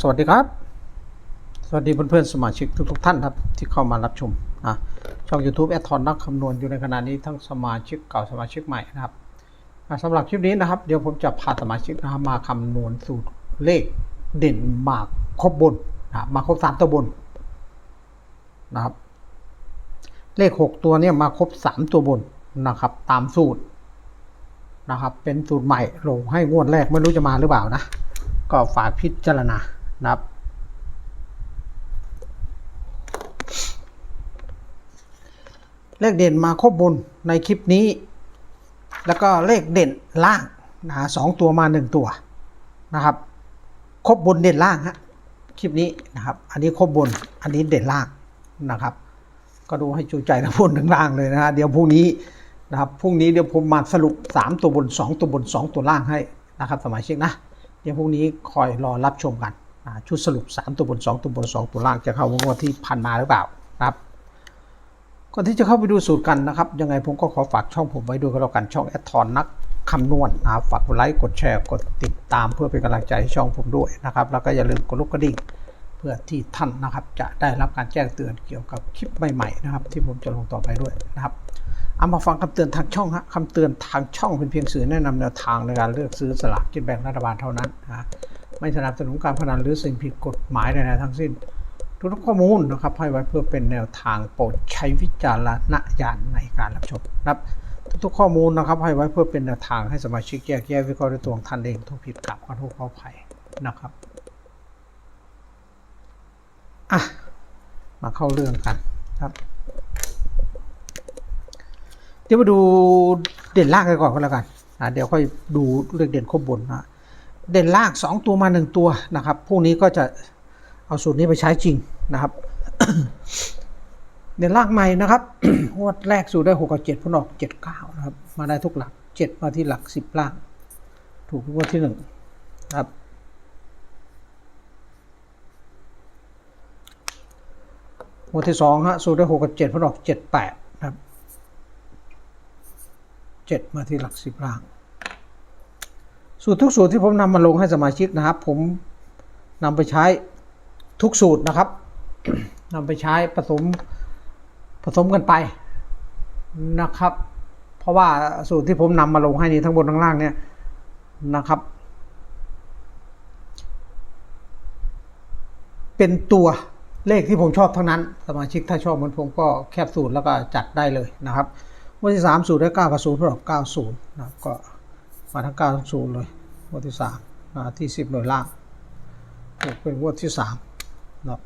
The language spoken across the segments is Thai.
สวัสดีครับ สวัสดีเพื่อนๆสมาชิกทุกๆท่านครับ ที่เข้ามารับชมนะช่อง YouTube แอดทอนนักคำนวณอยู่ในขณะนี้ทั้งสมาชิกเก่าสมาชิกใหม่นะครับอ่าสำหรับคลิปนี้นะครับ เดี๋ยวผมจะพาสมาชิกนะครับมาคำนวณสูตรเลขเด่นมาครบบนนะมาครบสามตัวบนนะครับเลขหกตัวเนี่ยมาครบสามตัวบนนะครับ ตามสูตรนะครับ เป็นสูตรใหม่ลงให้งวดแรกไม่รู้จะมาหรือเปล่านะ ก็ฝากพิจารณานะครับเลขเด่นมาครบบนในคลิปนี้ แล้วก็เลขเด่นล่างนะสองตัวมาหนึ่งตัวนะครับ ครบบนเด่นล่างฮะคลิปนี้นะครับ อันนี้ครบบนอันนี้เด่นล่างนะครับ ก็ดูให้จูใจนะบนถึงล่างเลยนะฮะเดี๋ยวพรุ่งนี้นะครับพรุ่งนี้เดี๋ยวผมมาสรุป 3 ตัวบน 2 ตัวบน 2 ตัวล่างให้นะครับสมาชิกนะ เดี๋ยวพรุ่งนี้คอยรอรับชมกันชุดสรุป 3 ตัวบน 2 ตัวบน 2 ตัวล่างจะเข้างวดที่พันมาหรือเปล่าครับก่อนที่จะเข้าไปดูสูตรกันนะครับ ยังไงผมก็ขอฝากช่องผมไว้ด้วยก็แล้วกันช่องแอดทอนนักคำนวณนะฝากกดไลค์กดแชร์กดติดตามเพื่อเป็นกำลังใจให้ช่องผมด้วยนะครับ แล้วก็อย่าลืมกดลูกกระดิ่งเพื่อที่ท่านนะครับ จะได้รับการแจ้งเตือนเกี่ยวกับคลิปใหม่ๆนะครับ ที่ผมจะลงต่อไปด้วยนะครับ เอามาฟังคำเตือนทางช่องฮะคำเตือนทางช่องเป็นเพียงสื่อแนะนำแนวทางในการเลือกซื้อสลากกินแบ่งรัฐบาลเท่านั้นนะไม่สนับสนุนการพนันหรือสิ่งผิดกฎหมายใดๆทั้งสิ้น ทุกข้อมูลนะครับให้ไว้เพื่อเป็นแนวทางโปรดใช้วิจารณญาณในการรับชมนะครับทุกข้อมูลนะครับให้ไว้เพื่อเป็นแนวทางให้สมาชิกแยกแยะวิเคราะห์ด้วยตัวของท่านเองทุกผิดกลับขอโทษขออภัยนะครับอะมาเข้าเรื่องกันครับ ดี๋ยวมาดูเด่นล่างกันก่อนก็แล้วกันนะเดี๋ยวค่อยดูเรื่องเด่นครบบนนะเด่นล่างสองตัวมาหนึ่งตัวนะครับพวกนี้ก็จะเอาสูตรนี้ไปใช้จริงนะครับ เด่นล่างใหม่นะครับงวดแรกสูตรได้หกกับเจ็ดพนออกเจ็ดเก้านะครับ มาได้ทุกหลักเจ็ดมาที่หลักสิบล่าง ถูกงวดที่หนึ่งนะครับงวดที่สองฮะสูตรได้หกกับเจ็ดพนออกเจ็ดแปด นะครับเจ็ดมาที่หลักสิบล่าง สูตรทุกสูตรที่ผมนำมาลงให้สมาชิกนะครับ ผมนำไปใช้ทุกสูตรนะครับนำไปใช้ผสมผสมกันไปนะครับ เพราะว่าสูตรที่ผมนำมาลงให้นี้ทั้งบนทั้งล่างเนี่ยนะครับ เป็นตัวเลขที่ผมชอบทั้งนั้น สมาชิกถ้าชอบเหมือนผมก็แคบสูตรแล้วก็จัดได้เลยนะครับ วันที่สามสูตรได้เก้ากับศูนย์เท่ากับเก้าศูนย์นะครับก็มาทั้งเก้าทั้งศูนย์เลยงวดที่สามมาที่สิบหน่วยล่างเป็นงวดที่สามนะครับ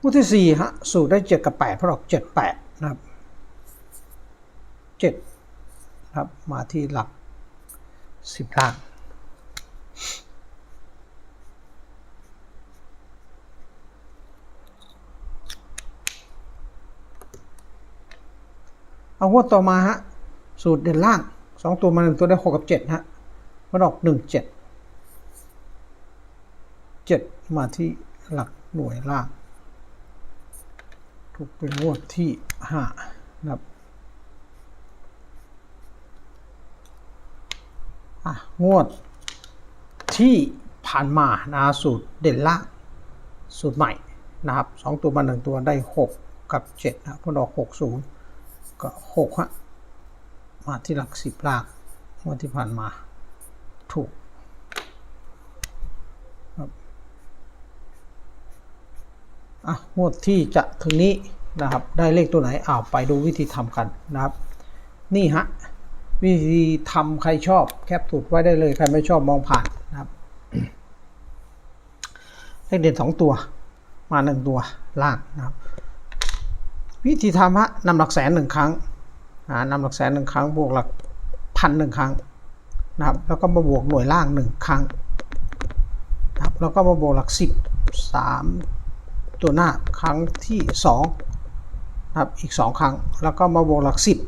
งวดที่สี่ฮะสูตรได้เจ็ดกับแปดเพราะออกเจ็ดแปดนะครับเจ็ดครับมาที่หลักสิบล่าง เอางวดต่อมาฮะ สูตรเด่นล่างสองตัวมาหนึ่งตัวได้หกกับเจ็ดฮะมันออกหนึ่งเจ็ดเจ็ดมาที่หลักหน่วยล่าง ถูกเป็นงวดที่ห้านะครับอะงวดที่ผ่านมานะสูตรเด่นล่างสูตรใหม่นะครับสองตัวมาหนึ่งตัวได้หกกับเจ็ดนะมันออกหกศูนย์ ก็หกฮะมาที่หลักสิบลากงวดที่ผ่านมาถูกครับอะงวดที่จะถึงนี้นะครับได้เลขตัวไหนอ้าวไปดูวิธีทำกันนะครับ นี่ฮะวิธีทำใครชอบแคปสูตรไว้ได้เลย ใครไม่ชอบมองผ่านนะครับเลขเด่นสองตัว มาหนึ่งตัวล่างนะครับ วิธีทำฮะนำหลักแสนหนึ่งครั้งนำหลักแสนหนึ่งครั้ง บวกหลักพันหนึ่งครั้งนะครับแล้วก็มาบวกหน่วยล่างหนึ่งครั้งนะครับแล้วก็มาบวกหลักสิบสามตัวหน้าครั้งที่สองนะครับอีกสองครั้ง แล้วก็มาบวกหลักสิบ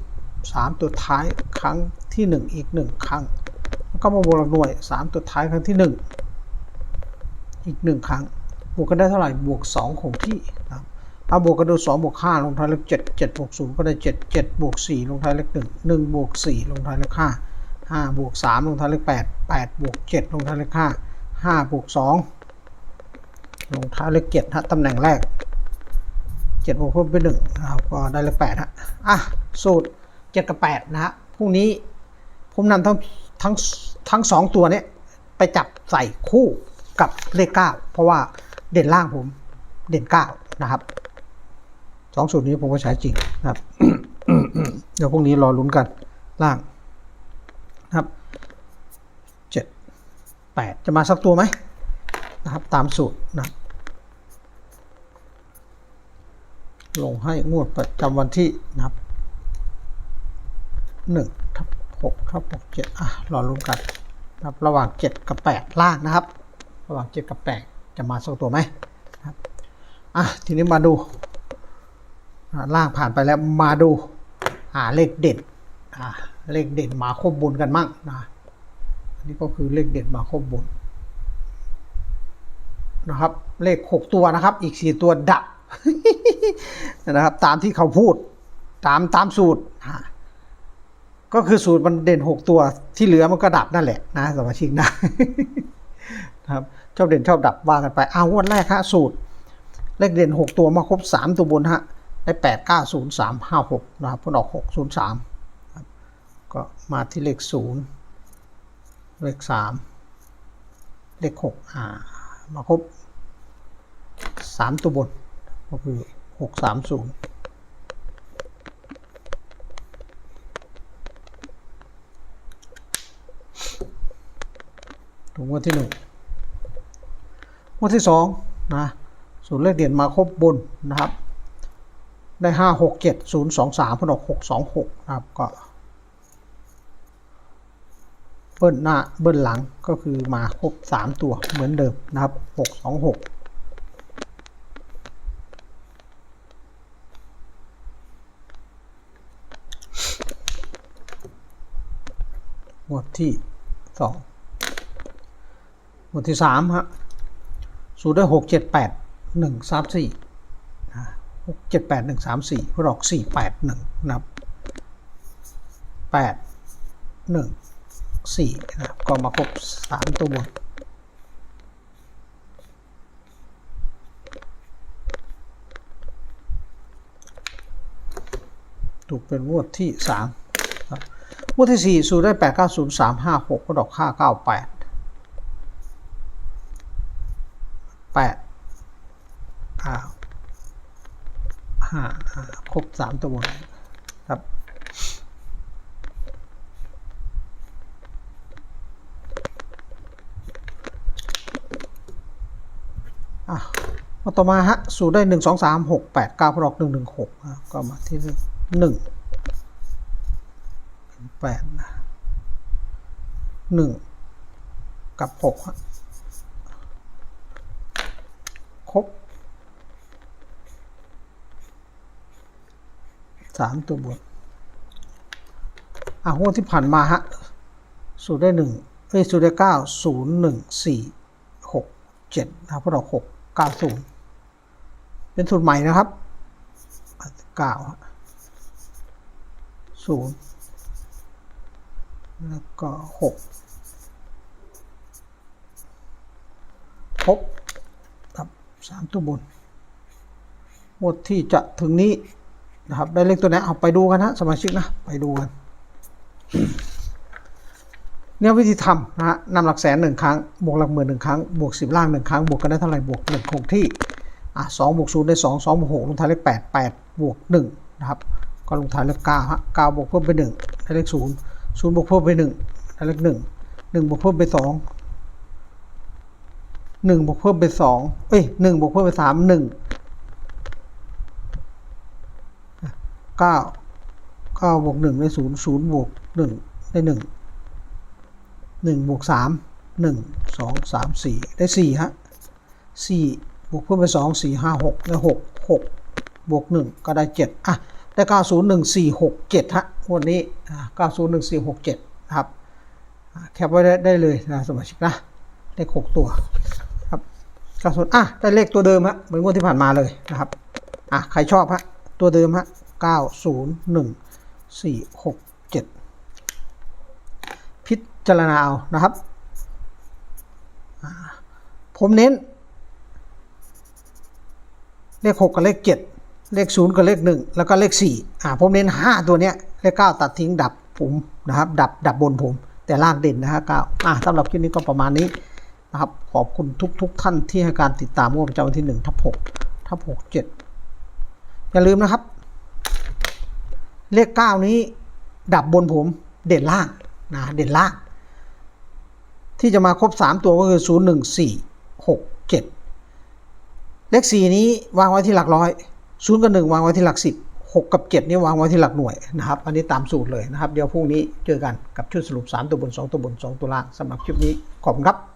สามตัวท้ายครั้งที่หนึ่งอีกหนึ่งครั้ง แล้วก็มาบวกหลักหน่วยสามตัวท้ายครั้งที่หนึ่งอีกหนึ่งครั้งบวกกันได้เท่าไหร่บวกสองคงที่ เอาบวกกันดูสองบวกห้าลงท้ายเลขเจ็ดเจ็ดบวกศูนย์ก็ได้เจ็ดเจ็ดบวกสี่ลงท้ายเลขหนึ่งหนึ่งบวกสี่ลงท้ายเลขห้าห้าบวกสามลงท้ายเลขแปดแปดบวกเจ็ดลงท้ายเลขห้าห้าบวกสองลงท้ายเลขเจ็ดฮะตำแหน่งแรกเจ็ดบวกเพิ่มไปหนึ่งนะครับก็ได้เลขแปดฮะอะสูตรเจ็ดกับแปดนะฮะพรุ่งนี้ผมนำทั้งทั้งทั้งสองตัวเนี้ยไปจับใส่คู่กับเลขเก้าเพราะว่าเด่นล่างผมเด่นเก้านะครับ สองสูตรนี้ผมก็ใช้จริงนะครับ เดี๋ยวพรุ่งนี้รอลุ้นกันล่างนะครับเจ็ดแปดจะมาสักตัวไหมนะครับ ตามสูตรนะลงให้งวดประจำวันที่นะครับหนึ่งทับหกทับหกเจ็ดอะรอลุ้นกันนะครับระหว่างเจ็ดกับแปดล่างนะครับ ระหว่างเจ็ดกับแปดจะมาสักตัวไหมนะครับอะทีนี้มาดู ล่างผ่านไปแล้วมาดูหาเลขเด่นเลขเด่นมาครบบุญกันมั่งนะอันนี้ก็คือเลขเด่นมาครบบุญนะครับ เลขหกตัวนะครับ อีกสี่ตัวดับนะครับ ตามที่เขาพูด ตามตามสูตรก็คือสูตรมันเด่นหกตัวที่เหลือมันก็ดับนั่นแหละนะสมาชิกนะนะครับชอบเด่นชอบดับว่ากันไปอ้าววันแรกฮะสูตร เลขเด่น6ตัวมาครบ3ตัวบนฮะ ได้ 8 9 0 3 5 6 นะครับผลออก 6 0 3ครับก็มาที่เลข 0 เลข 3 เลข 6 อ่า มาครบ 3 ตัวบน ก็คือ 6 3 0ถูกงวดที่หนึ่งงวดที่สองนะศูนย์เลขเด่นมาครบบนนะครับ ได้ห้าหกเจ็ดศูนย์สองสามพนกหกสองหกนะครับก็ เบิ้ลหน้าเบิ้ลหลังก็คือมาครบสามตัวเหมือนเดิมนะครับหกสองหกงวดที่สองหมวดที่สามฮะสูตรได้หกเจ็ดแปดหนึ่งสามสี่ เจ็ดแปดหนึ่งสามสี่พอดอกสี่แปดหนึ่งนับแปดหนึ่งสี่นะครับก็มาครบสามตัวบนถูกเป็นงวดที่สามครับงวดที่สี่สูตรได้แปดเก้าศูนย์สามห้าหกพอดอกห้าเก้าแปดแปดอ้าว ห้าครบสามตัวบนครับ อะมาต่อมาฮะ สูตรได้หนึ่งสองสามหกแปดเก้าพรอกหนึ่งหนึ่งหกก็มาที่หนึ่งแปดนะหนึ่งกับหกฮะครบ สามตัวบนอะงวดที่ผ่านมาฮะสูตรได้หนึ่งเอ้ยสูตรได้เก้าศูนย์หนึ่งสี่หกเจ็ดนะพวกเราหกเก้าศูนย์เป็นสูตรใหม่นะครับเก้าศูนย์แล้วก็หกครบครับสามตัวบนหมดที่จะถึงนี้ นะครับ ได้เลขตัวไหนเอาไปดูกันนะสมาชิกนะ ไปดูกัน เนี่ยวิธีทำนะฮะนำหลักแสนหนึ่งครั้ง บวกหลักหมื่นหนึ่งครั้ง บวกสิบล่างหนึ่งครั้ง บวกกันได้เท่าไหร่ บวกหนึ่งคงที่ อะสองบวกศูนย์ได้สองสองบวกหกลงท้ายเลขแปดแปดบวกหนึ่งนะครับ ก็ลงท้ายเลขเก้าฮะเก้าบวกเพิ่มไปหนึ่งได้เลขศูนย์ศูนย์บวกเพิ่มไปหนึ่งได้เลขหนึ่งหนึ่งบวกเพิ่มไปสองหนึ่งบวกเพิ่มเป็นสองเอ้ยหนึ่งบวกเพิ่มเป็นสามหนึ่ง เก้าเก้าบวกหนึ่งได้ศูนย์ศูนย์บวกหนึ่งได้หนึ่งหนึ่งบวกสามหนึ่งสองสามสี่ได้สี่ฮะสี่บวกเพิ่มเป็นสองสี่ห้าหกได้หกหกบวกหนึ่งก็ได้เจ็ดอะได้เก้าศูนย์หนึ่งสี่หกเจ็ดฮะวันนี้อ่าเก้าศูนย์หนึ่งสี่หกเจ็ดนะครับแคปไว้ได้เลยนะสมาชิกนะเลขหกตัวครับเกระสุนย์อะได้เลขตัวเดิมฮะเหมือนงวดที่ผ่านมาเลยนะครับอะใครชอบฮะตัวเดิมฮะ เก้าศูนย์หนึ่งสี่หกเจ็ดพิจารณาเอานะครับ ผมเน้น เลขหกกับเลขเจ็ดเลขศูนย์กับเลขหนึ่งแล้วก็เลขสี่อ่าผมเน้นห้าตัวเนี้ย เลขเก้าตัดทิ้งดับผมนะครับ ดับดับบนผม แต่ล่างเด่นนะฮะเก้าอ่าสำหรับคลิปนี้ก็ประมาณนี้นะครับ ขอบคุณทุกทุกท่านที่ให้การติดตามงวดประจำวันที่หนึ่งทับหกทับหกเจ็ดอย่าลืมนะครับ เลขเก้านี้ ดับบนผมเด่นล่างนะเด่นล่าง ที่จะมาครบสามตัวก็คือศูนย์หนึ่งสี่หกเจ็ดเลขสี่นี้วางไว้ที่หลักร้อยศูนย์กับหนึ่งวางไว้ที่หลักสิบหกกับเจ็ดนี่วางไว้ที่หลักหน่วยนะครับ อันนี้ตามสูตรเลยนะครับ เดี๋ยวพรุ่งนี้เจอกันกับชุดสรุป 3 ตัวบน 2 ตัวบน 2 ตัวล่างสำหรับคลิปนี้ขอบคุณครับ